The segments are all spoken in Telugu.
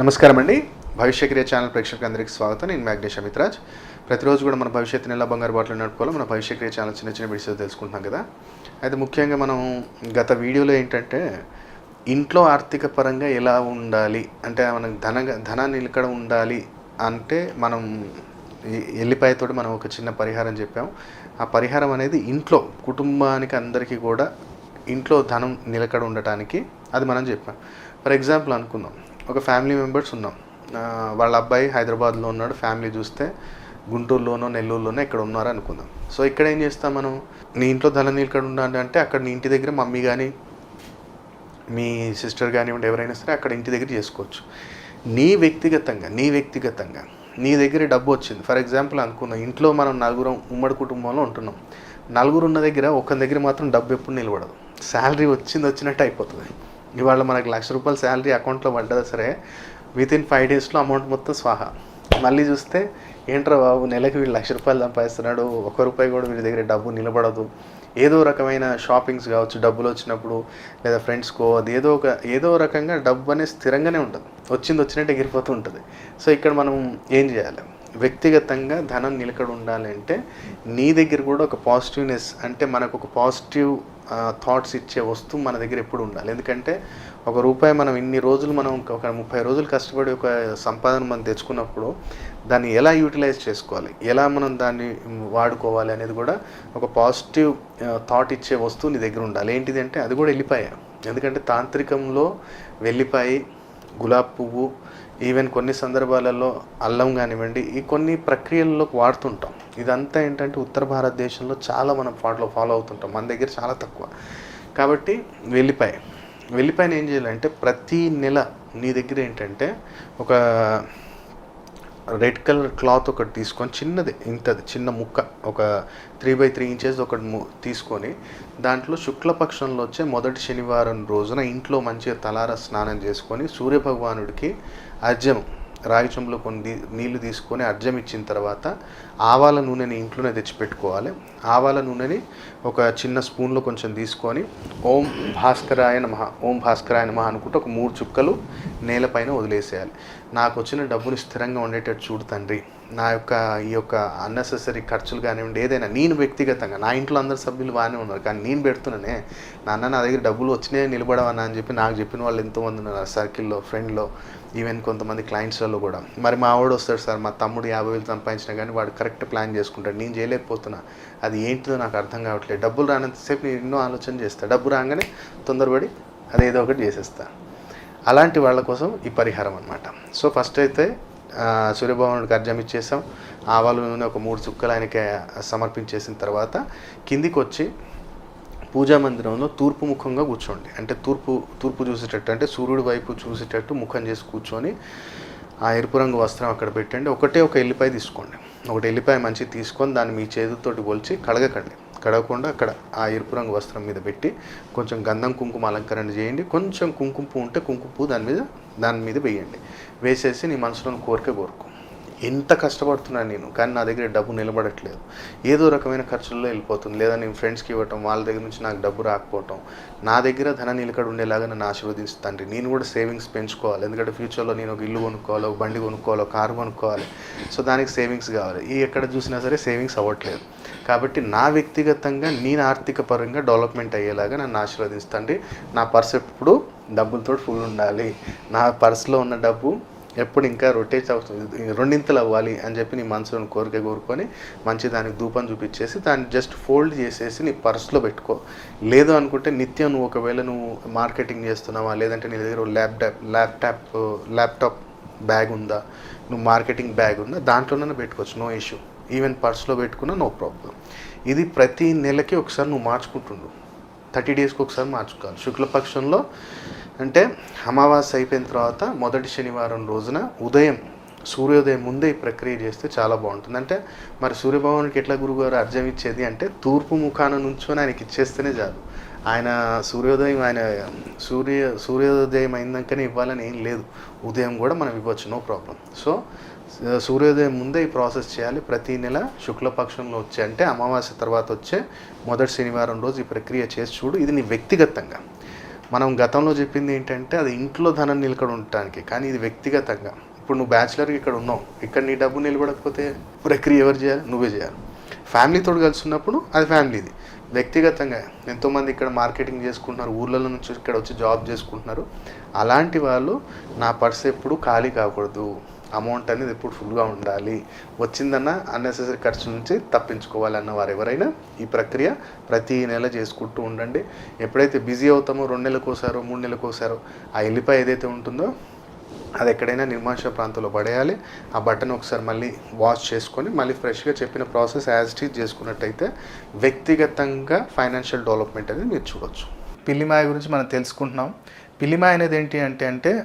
నమస్కారం అండి భవిష్యక్రియ ఛానల్ ప్రేక్షకులందరికీ స్వాగతం. నేను మ్యాగ్నేష్ అమిత్రాజ్. ప్రతిరోజు కూడా మన భవిష్యత్తు ఎలా బంగారు బాటలు నడుపుకోవాలి. మన భవిష్యక్రియ ఛానల్ చిన్న చిన్న విషయాలు తెలుసుకుంటున్నాం కదా. అయితే ముఖ్యంగా మనం గత వీడియోలో ఏంటంటే ఇంట్లో ఆర్థిక పరంగా ఎలా ఉండాలి? అంటే మనకు ధన ధనాన్ని నిలకడ ఉండాలి? అంటే మనం ఎల్లిపాయతోటి మనం ఒక చిన్న పరిహారం చెప్పాం ఆ పరిహారం అనేది ఇంట్లో కుటుంబానికి అందరికీ కూడా ఇంట్లో ధనం నిలకడ ఉండటానికి అది మనం చెప్పాం. ఫర్ ఎగ్జాంపుల్ అనుకుందాం. ఒక ఫ్యామిలీ మెంబర్స్ ఉన్నాం. వాళ్ళ అబ్బాయి హైదరాబాద్లో ఉన్నాడు. ఫ్యామిలీ చూస్తే గుంటూరులోనో నెల్లూరులోనో ఇక్కడ ఉన్నారు అనుకుందాం. సో ఇక్కడ ఏం చేస్తాం మనం? నీ ఇంట్లో ధనం ఇక్కడ ఉండాలి అంటే అక్కడ నీ ఇంటి దగ్గర మమ్మీ కానీ మీ సిస్టర్ కానివ్వండి ఎవరైనా సరే అక్కడ ఇంటి దగ్గర చేసుకోవచ్చు. నీ వ్యక్తిగతంగా నీ వ్యక్తిగతంగా నీ దగ్గర డబ్బు వచ్చింది. ఫర్ ఎగ్జాంపుల్ అనుకుందాం ఇంట్లో మనం నలుగురం ఉమ్మడి కుటుంబంలో ఉంటున్నాం. నలుగురు ఉన్న దగ్గర ఒక దగ్గర మాత్రం డబ్బు ఎప్పుడు నిలబడదు. శాలరీ వచ్చింది వచ్చినట్టు అయిపోతుంది. ఇవాళ మనకు లక్ష రూపాయల శాలరీ అకౌంట్లో పడ్డదా సరే విత్ ఇన్ ఫైవ్ డేస్లో అమౌంట్ మొత్తం స్వాహా. మళ్ళీ చూస్తే ఏంట్రా బాబు నెలకి వీళ్ళు లక్ష రూపాయలు సంపాదిస్తున్నాడు ఒక్క రూపాయి కూడా వీడి దగ్గర డబ్బు నిలబడదు. ఏదో రకమైన షాపింగ్స్ కావచ్చు డబ్బులు వచ్చినప్పుడు లేదా ఫ్రెండ్స్కో అది ఏదో ఒక ఏదో రకంగా డబ్బు అనేది స్థిరంగానే ఉంటుంది. వచ్చింది వచ్చినట్టు ఎగిరిపోతూ ఉంటుంది. సో ఇక్కడ మనం ఏం చేయాలి? వ్యక్తిగతంగా ధనం నిలకడ ఉండాలి అంటే నీ దగ్గర కూడా ఒక పాజిటివ్నెస్ అంటే మనకు ఒక పాజిటివ్ థాట్స్ ఇచ్చే వస్తువు మన దగ్గర ఎప్పుడు ఉండాలి. ఎందుకంటే ఒక రూపాయి మనం ఇన్ని రోజులు మనం ఒక ముప్పై రోజులు కష్టపడి ఒక సంపాదన మనం తెచ్చుకున్నప్పుడు దాన్ని ఎలా యూటిలైజ్ చేసుకోవాలి? ఎలా మనం దాన్ని వాడుకోవాలి అనేది కూడా ఒక పాజిటివ్ థాట్ ఇచ్చే వస్తువు నీ దగ్గర ఉండాలి. ఏంటిది అంటే అది కూడా వెళ్ళిపాయ ఎందుకంటే తాంత్రికంలో వెళ్ళిపోయి గులాబ్ పువ్వు ఈవెన్ కొన్ని సందర్భాలలో అల్లం కానివ్వండి ఈ కొన్ని ప్రక్రియల్లో వాడుతుంటాం. ఇదంతా ఏంటంటే ఉత్తర భారతదేశంలో చాలా మనం ఫాలో ఫాలో అవుతుంటాం. మన దగ్గర చాలా తక్కువ. కాబట్టి వెల్లిపాయ. వెల్లిపాయని ఏం చేయాలంటే ప్రతి నెల నీ దగ్గర ఏంటంటే ఒక రెడ్ కలర్ క్లాత్ ఒకటి తీసుకొని చిన్నది ఇంతది చిన్న ముక్క ఒక త్రీ బై త్రీ ఇంచెస్ ఒకటి ము- తీసుకొని దాంట్లో శుక్లపక్షంలో వచ్చే మొదటి శనివారం రోజున ఇంట్లో మంచిగా తలార స్నానం చేసుకొని సూర్యభగవానుడికి అర్జం రాగి చెంబులో కొన్ని నీళ్ళు తీసుకొని అర్జం ఇచ్చిన తర్వాత ఆవాల నూనెని ఇంట్లోనే తెచ్చిపెట్టుకోవాలి. ఆవాల నూనెని ఒక చిన్న స్పూన్లో కొంచెం తీసుకొని ఓం భాస్కరాయ నమ ఓం భాస్కరాయ నమ అనుకుంటే ఒక మూడు చుక్కలు నేలపైన వదిలేసేయాలి. నాకు వచ్చిన డబ్బుని స్థిరంగా ఉండేటట్టు చూడు తండ్రి. నా యొక్క ఈ యొక్క అన్నెసెసరీ ఖర్చులు కానివ్వండి ఏదైనా నేను వ్యక్తిగతంగా నా ఇంట్లో అందరు సభ్యులు బాగానే ఉన్నారు కానీ నేను పెడుతున్నానే నాన్న నా దగ్గర డబ్బులు వచ్చినాయి నిలబడవన్నా అని చెప్పి నాకు చెప్పిన వాళ్ళు ఎంతోమంది ఉన్నారు సర్కిల్లో ఫ్రెండ్లో ఈవెన్ కొంతమంది క్లయింట్స్లలో కూడా. మరి మా వాడు వస్తాడు సార్ మా తమ్ముడు యాభై వేలు సంపాదించినా కానీ వాడు కరెక్ట్ ప్లాన్ చేసుకుంటాడు నేను చేయలేకపోతున్నా అది ఏంటిదో నాకు అర్థం కావట్లేదు. డబ్బులు రానంతసేపు నేను ఎన్నో ఆలోచన చేస్తాను డబ్బు రాగానే తొందరపడి అదేదో ఒకటి చేసేస్తాను అలాంటి వాళ్ళ కోసం ఈ పరిహారం అనమాట సో ఫస్ట్ అయితే సూర్యభగవానుడికి అర్జం ఇచ్చేసాం ఆవాలు నూనె ఒక మూడు చుక్కలు ఆయనకి సమర్పించేసిన తర్వాత కిందికి వచ్చి పూజా మందిరంలో తూర్పు ముఖంగా కూర్చోండి. అంటే తూర్పు తూర్పు చూసేటట్టు అంటే సూర్యుడి వైపు చూసేటట్టు ముఖం చేసి కూర్చొని ఆ ఎరుపు రంగు వస్త్రం అక్కడ పెట్టండి. ఒకటే ఒక ఎల్లిపాయ తీసుకోండి. ఒకటి ఎల్లిపాయ మంచి తీసుకొని దాన్ని మీ చేతితోటి కొలిచి కడగకండి. కడగకుండా అక్కడ ఆ ఎరుపు రంగు వస్త్రం మీద పెట్టి కొంచెం గంధం కుంకుమ అలంకరణ చేయండి. కొంచెం కుంకుమ పువ్వు ఉంటే కుంకుమ పువ్వు దాని మీద దాని మీద వేయండి. వేసేసి నీ మనసులోని కోరిక కోరుకో. ఎంత కష్టపడుతున్నాను నేను కానీ నా దగ్గర డబ్బు నిలబడట్లేదు. ఏదో రకమైన ఖర్చుల్లో వెళ్ళిపోతుంది. లేదా నేను ఫ్రెండ్స్కి ఇవ్వటం వాళ్ళ దగ్గర నుంచి నాకు డబ్బు రాకపోవటం. నా దగ్గర ధన నిలకడ ఉండేలాగా నన్ను ఆశీర్వదిస్తుంది నేను కూడా సేవింగ్స్ పెంచుకోవాలి. ఎందుకంటే ఫ్యూచర్లో నేను ఒక ఇల్లు కొనుక్కోవాలి ఒక బండి కొనుక్కోవాలి ఒక కారు కొనుక్కోవాలి. సో దానికి సేవింగ్స్ కావాలి. ఈ ఎక్కడ చూసినా సరే సేవింగ్స్ అవ్వట్లేదు. కాబట్టి నా వ్యక్తిగతంగా నేను ఆర్థిక పరంగా డెవలప్మెంట్ అయ్యేలాగా నన్ను ఆశీర్వదిస్తండి నా పర్స్ ఎప్పుడు డబ్బులతో ఫుల్ ఉండాలి. నా పర్స్లో ఉన్న డబ్బు ఎప్పుడు ఇంకా రొటేట్ అవుతుంది రెండింతలు అవ్వాలి అని చెప్పి నీ మనసులో కోరిక కోరుకొని మంచి దానికి ధూపం చూపించేసి దాన్ని జస్ట్ ఫోల్డ్ చేసేసి నీ పర్స్లో పెట్టుకో. లేదు అనుకుంటే నిత్యం నువ్వు ఒకవేళ నువ్వు మార్కెటింగ్ చేస్తున్నావా లేదంటే నీ దగ్గర ల్యాప్టాప్ ల్యాప్టాప్ ల్యాప్టాప్ బ్యాగ్ ఉందా నువ్వు మార్కెటింగ్ బ్యాగ్ ఉందా దాంట్లోనే పెట్టుకోవచ్చు. No issue. ఈవెన్ పర్స్లో పెట్టుకున్నా నో ప్రాబ్లం. ఇది ప్రతి నెలకి ఒకసారి నువ్వు మార్చుకుంటుండు. థర్టీ డేస్కి ఒకసారి మార్చుకోవాలి. శుక్లపక్షంలో అంటే అమావాస్య అయిపోయిన తర్వాత మొదటి శనివారం రోజున ఉదయం సూర్యోదయం ముందే ఈ ప్రక్రియ చేస్తే చాలా బాగుంటుంది. అంటే మరి సూర్యభగవానికి ఎట్లా గురుగారు అర్జం ఇచ్చేది అంటే తూర్పు ముఖాన నుంచొని ఆయనకి ఇచ్చేస్తేనే చాలు. ఆయన సూర్యోదయం ఆయన సూర్య సూర్యోదయం అయిందాకనే ఇవ్వాలని ఏం లేదు. ఉదయం కూడా మనం ఇవ్వచ్చు నో ప్రాబ్లం. సో సూర్యోదయం ముందే ఈ ప్రాసెస్ చేయాలి. ప్రతి నెల శుక్లపక్షంలో వచ్చే అంటే అమావాస్య తర్వాత వచ్చే మొదటి శనివారం రోజు ఈ ప్రక్రియ చేసి చూడు. ఇది నీ వ్యక్తిగతంగా. మనం గతంలో చెప్పింది ఏంటంటే అది ఇంట్లో ధనం నిలకడ ఉండటానికి కానీ ఇది వ్యక్తిగతంగా. ఇప్పుడు నువ్వు బ్యాచిలర్గా ఇక్కడ ఉన్నావు. ఇక్కడ నీ డబ్బు నిలబడకపోతే ప్రక్రియ ఎవరు చేయాలి? నువ్వే చేయాలి. ఫ్యామిలీతో కలిసి ఉన్నప్పుడు అది ఫ్యామిలీది. వ్యక్తిగతంగా ఎంతోమంది ఇక్కడ మార్కెటింగ్ చేసుకుంటున్నారు ఊర్లలో నుంచి ఇక్కడ వచ్చి జాబ్ చేసుకుంటున్నారు. అలాంటి వాళ్ళు నా పర్స్ ఎప్పుడు ఖాళీ కాకూడదు. అమౌంట్ అనేది ఎప్పుడు ఫుల్గా ఉండాలి వచ్చిందన్న అన్నెసెసరీ ఖర్చు నుంచి తప్పించుకోవాలన్న వారు ఎవరైనా ఈ ప్రక్రియ ప్రతి నెల చేసుకుంటూ ఉండండి. ఎప్పుడైతే బిజీ అవుతామో రెండు నెలలకు ఒకసారో మూడు నెలలకు ఒకసారో ఆ ఎల్లిపాయ ఏదైతే ఉంటుందో అది ఎక్కడైనా నిర్మానుష ప్రాంతంలో పడేయాలి. ఆ బటన్ ఒకసారి మళ్ళీ వాష్ చేసుకొని మళ్ళీ ఫ్రెష్గా చెప్పిన ప్రాసెస్ యాజ్ ఇట్ చేసుకున్నట్టయితే వ్యక్తిగతంగా ఫైనాన్షియల్ డెవలప్మెంట్ అనేది మీరు చూడొచ్చు. పిల్లిమాయ గురించి మనం తెలుసుకుంటున్నాం. పిల్లిమాయ అనేది ఏంటి అంటే అంటే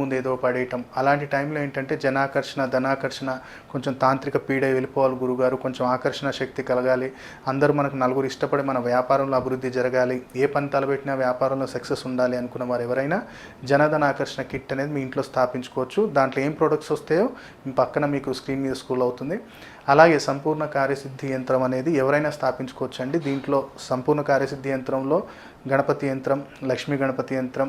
ముందు ఏదో పడేయటం. అలాంటి టైంలో ఏంటంటే జనాకర్షణ ధనాకర్షణ కొంచెం తాంత్రిక పీడ వెళ్ళిపోవాలి గురుగారు కొంచెం ఆకర్షణ శక్తి కలగాలి. అందరూ మనకు నలుగురు ఇష్టపడి మన వ్యాపారంలో అభివృద్ధి జరగాలి. ఏ పని తలబెట్టినా వ్యాపారంలో సక్సెస్ ఉండాలి అనుకున్న వారు ఎవరైనా జనధన ఆకర్షణ కిట్ అనేది మీ ఇంట్లో స్థాపించుకోవచ్చు. దాంట్లో ఏం ప్రొడక్ట్స్ వస్తాయో పక్కన మీకు స్క్రీన్ మీద స్కూల్ అవుతుంది. అలాగే సంపూర్ణ కార్యసిద్ధి యంత్రం అనేది ఎవరైనా స్థాపించుకోవచ్చు అండి దీంట్లో సంపూర్ణ కార్యసిద్ధి యంత్రంలో గణపతి యంత్రం లక్ష్మీ గణపతి యంత్రం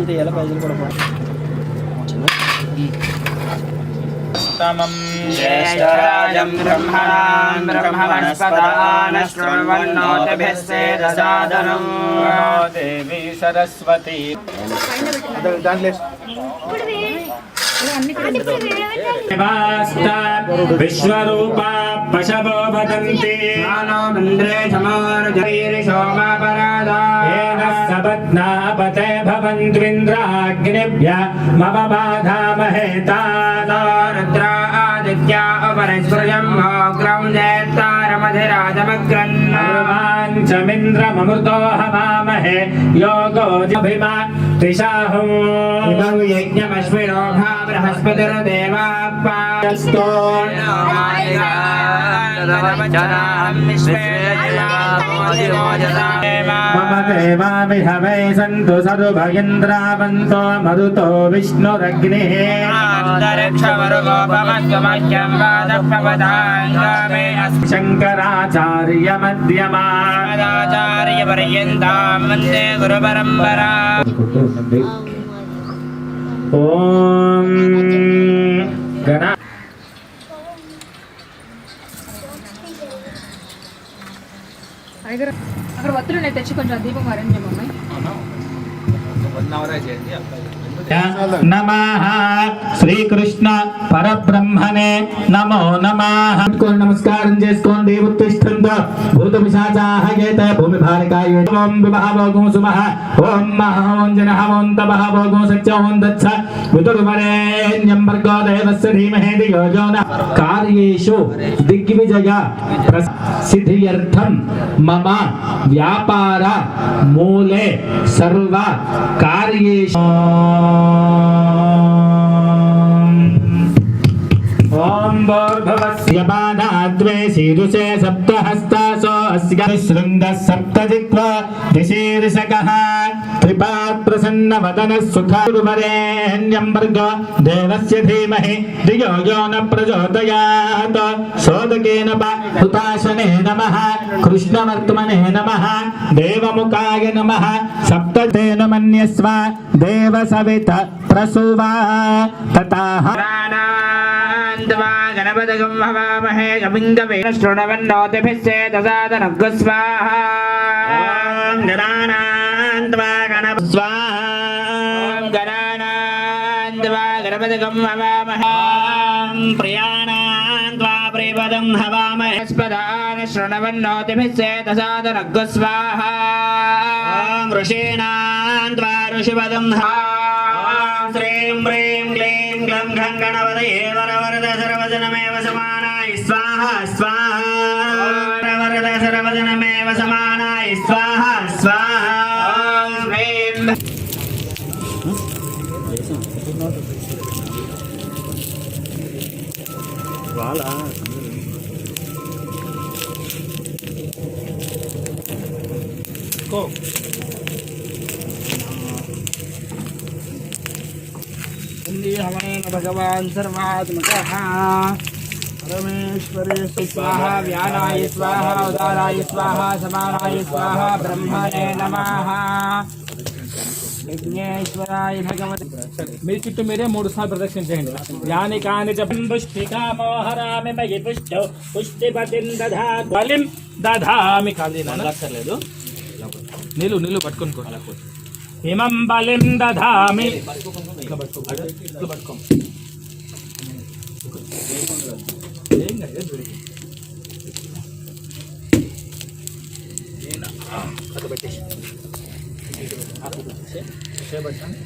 పైసలు తీయాలి పైసలు కూడా స్తమం జ్యేష్ఠరాజం బ్రహ్మణాం బ్రహ్మణస్పదానశ్రవన్నోతిభిస్సేదసాదనం దేవి సరస్వతి. దాంట్లో విశ్వరూపా పశవో వదంతి. మానోమింద్రే ఏన సపత్నాపతే భవంద్వింద్రాగ్నిభ్య मन्त्रिन्द्राग्निभ्य मम बाधा महेता आदित्या अपरश्वयम्भोग्रौ नेत्तारमधिराजमग्रन्नामाञ्चमिन्द्रममृतो हवामहे योगोऽभिमा మమ దేవామిహవే సంతు సదుభగింద్రావంతో మరుతో విష్ణురగ్నిః శంకరాచార్య మధ్యమా పర్యంతం వందే గురు దగ్గర అక్కడ వత్తులు నేను తెచ్చి కొంచెం దీపం అరేంజ్ చేయమమ్మాయి వన్ అవర్ చేయండి నమః శ్రీకృష్ణ పరబ్రహ్మనే నమో నమః నమస్కారం చేసుకోండి ఉత్తిష్టంతో భూత పిశాచాః ఏతే భూమి భారికాయ ఓం విభావోగం సుమః ఓం మహోం జనః తపః భోగం సత్యం దచ్చ వితుర్వరేణ్యం భర్గో దేవస్య ధీమహి ధియో యో నః కార్యేషు దిగ్విజయ సిద్ధ్యర్థం మమ వ్యాపార మూలే సర్వ కార్యేషు ॐ भगवस्य शीरुषे सप्तहस्तासो శృంగ సప్తజిత్వ దిశీర్షకః త్రిపాత్ వదన సుఖారువరేణ్యం భర్గో దేవస్య ధీమహి ధియో యో న ప్రచోదయాత్ శోదకేన హుతాశనే నమః కృష్ణవర్త్మనే నమః దేవముఖాయ నమః సప్తతేన మన్యస్వ దేవ సవిత ప్రసువా తతాహ ప్రాణాంతమా గణపతిగం హవామహే గమింగమే శృణవన్నోతిభిశ్చే దదాదనగ్గు స్వాహా గణానాన్వా గణప స్వాహా గణానాంతమా గణపతిగం హవామహే ప్రియాణాన్వా ప్రియపదం హవామహే స్పదాన శ్రీం హ్రీం క్లీం గ్లం ఘం గణపతయే వరవరద సర్వజనమేవ సమానాయ స్వాహ స్వాహ వరవరద సర్వజనమేవ సమానాయ స్వాహ స్వాహ. భగవాన్ సర్వాత్మక పరమేశ్వరే స్వాహ వ్యానాయ స్వాహ ఉదారాయ స్వాహ సమానాయ స్వాహ బ్రహ్మణే నమః విఘ్నేశ్వరాయ భగవతి మీ చుట్టూ మీరే మూడు సార్లు ప్రదక్షిణ చేయండి యాని కాని పుష్టికామోహరామి మయి పుష్ట పుష్టిపతిం దధా బలిం దధామి కాదు లేదు నీళ్ళు నీళ్ళు పట్టుకొని హిమం బలిం దధామి పట్టుకో పట్టుకో. అక్కడ పెట్టేసి అక్కడ పెట్టేసి చేపట్టాను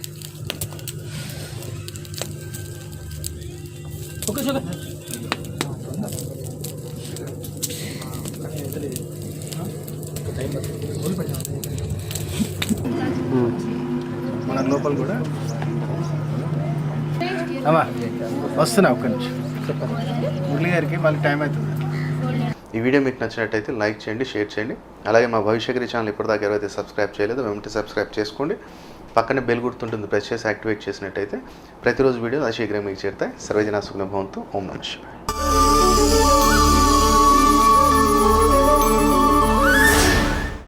ఓకే షుగర్ మన లోపల కూడా అమ్మా వస్తున్నా ఒక్క నిమిషం. మురళి గారికి మళ్ళీ టైం అవుతుంది. ఈ వీడియో మీకు నచ్చినట్టయితే లైక్ చేయండి షేర్ చేయండి. అలాగే మా భవిష్యగిరి ఛానల్ ఇప్పటిదాకా ఎవరైతే సబ్స్క్రైబ్ చేయలేదో వెంటనే సబ్స్క్రైబ్ చేసుకోండి. పక్కనే బెల్ గుర్తుంటుంది ప్రెస్ చేసి యాక్టివేట్ చేసినట్టయితే ప్రతిరోజు వీడియో అశీఘ్రం మీకు చేరుతాయి. సర్వజన సుగ్న ఓం నమ శివాయ.